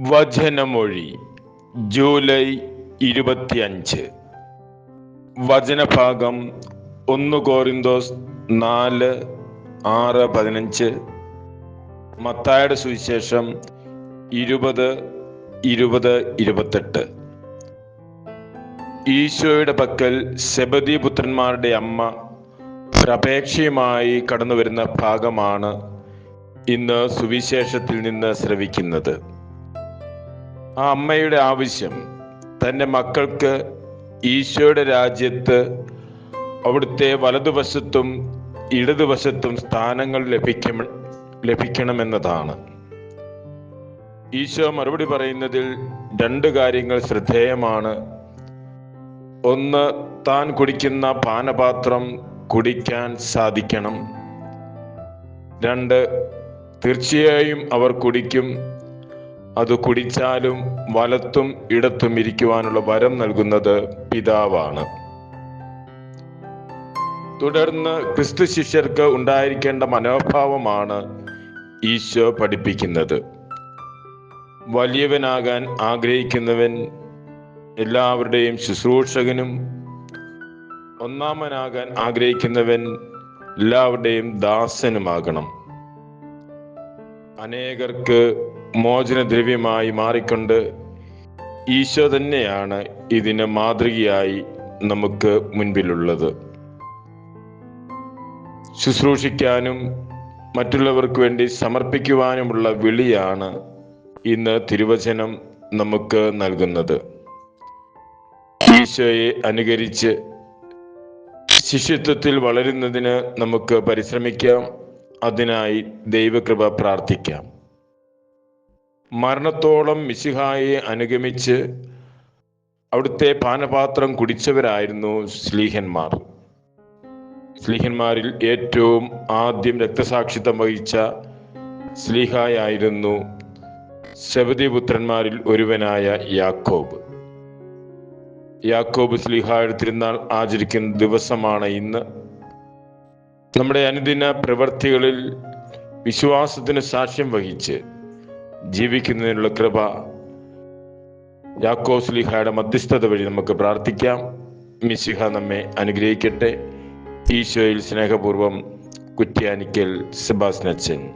വചനമൊഴി July ഇരുപത്തിയഞ്ച്. വചനഭാഗം ഒന്ന് കോറിന്തോസ് നാല് ആറ് പതിനഞ്ച്. മത്തായുടെ സുവിശേഷം ഇരുപത് ഇരുപത് ഇരുപത്തെട്ട്. ഈശോയുടെ പക്കൽ സെബദി പുത്രന്മാരുടെ അമ്മ ഒരപേക്ഷയുമായി കടന്നു വരുന്ന ഭാഗമാണ് ഇന്ന് സുവിശേഷത്തിൽ നിന്ന് ശ്രവിക്കുന്നത്. ആ അമ്മയുടെ ആവശ്യം തന്റെ മക്കൾക്ക് ഈശോയുടെ രാജ്യത്ത് അവിടുത്തെ വലതുവശത്തും ഇടതുവശത്തും സ്ഥാനങ്ങൾ ലഭിക്കും ലഭിക്കണമെന്നതാണ്. ഈശോ മറുപടി പറയുന്നതിൽ രണ്ട് കാര്യങ്ങൾ ശ്രദ്ധേയമാണ്. ഒന്ന് താൻ കുടിക്കുന്ന പാനപാത്രം കുടിക്കാൻ സാധിക്കണം. രണ്ട് തീർച്ചയായും അവർ കുടിക്കും അത് കുടിച്ചാലും വലത്തും ഇടത്തും ഇരിക്കുവാനുള്ള വരം നൽകുന്നത് പിതാവാണ്. തുടർന്ന് ക്രിസ്തു ശിഷ്യർക്ക് ഉണ്ടായിരിക്കേണ്ട മനോഭാവമാണ് ഈശോ പഠിപ്പിക്കുന്നത്. വലിയവനാകാൻ ആഗ്രഹിക്കുന്നവൻ എല്ലാവരുടെയും ശുശ്രൂഷകനും ഒന്നാമനാകാൻ ആഗ്രഹിക്കുന്നവൻ എല്ലാവരുടെയും ദാസനുമാകണം. അനേകർക്ക് മോചനദ്രവ്യമായി മാറിക്കൊണ്ട് ഈശോ തന്നെയാണ് ഇതിന് മാതൃകയായി നമുക്ക് മുൻപിലുള്ളത്. ശുശ്രൂഷിക്കാനും മറ്റുള്ളവർക്ക് വേണ്ടി സമർപ്പിക്കുവാനുമുള്ള വിളിയാണ് ഇന്ന് തിരുവചനം നമുക്ക് നൽകുന്നത്. ഈശോയെ അനുകരിച്ച് ശിഷ്യത്വത്തിൽ വളരുന്നതിന് നമുക്ക് പരിശ്രമിക്കാം. അതിനായി ദൈവകൃപ പ്രാർത്ഥിക്കാം. മരണത്തോളം മിശിഹായെ അനുഗമിച്ച് അവിടുത്തെ പാനപാത്രം കുടിച്ചവരായിരുന്നു സ്ലീഹന്മാർ. സ്ലീഹന്മാരിൽ ഏറ്റവും ആദ്യം രക്തസാക്ഷിത്വം വഹിച്ച സ്ലീഹായായിരുന്നു ശബദിപുത്രന്മാരിൽ ഒരുവനായ യാക്കോബ്. യാക്കോബ് സ്ലീഹായുടെ തിരുനാൾ ആചരിക്കുന്ന ദിവസമാണ് ഇന്ന്. നമ്മുടെ അനുദിന പ്രവൃത്തികളിൽ വിശ്വാസത്തിന് സാക്ഷ്യം വഹിച്ച് ജീവിക്കുന്നതിനുള്ള കൃപ യാക്കോ സ്ലിഹയുടെ മധ്യസ്ഥത വഴി നമുക്ക് പ്രാർത്ഥിക്കാം. മിശിഹ നമ്മെ അനുഗ്രഹിക്കട്ടെ. ഈശോയിൽ സ്നേഹപൂർവം കുറ്റ്യാനിക്കൽ സെബാസ്നച്ചൻ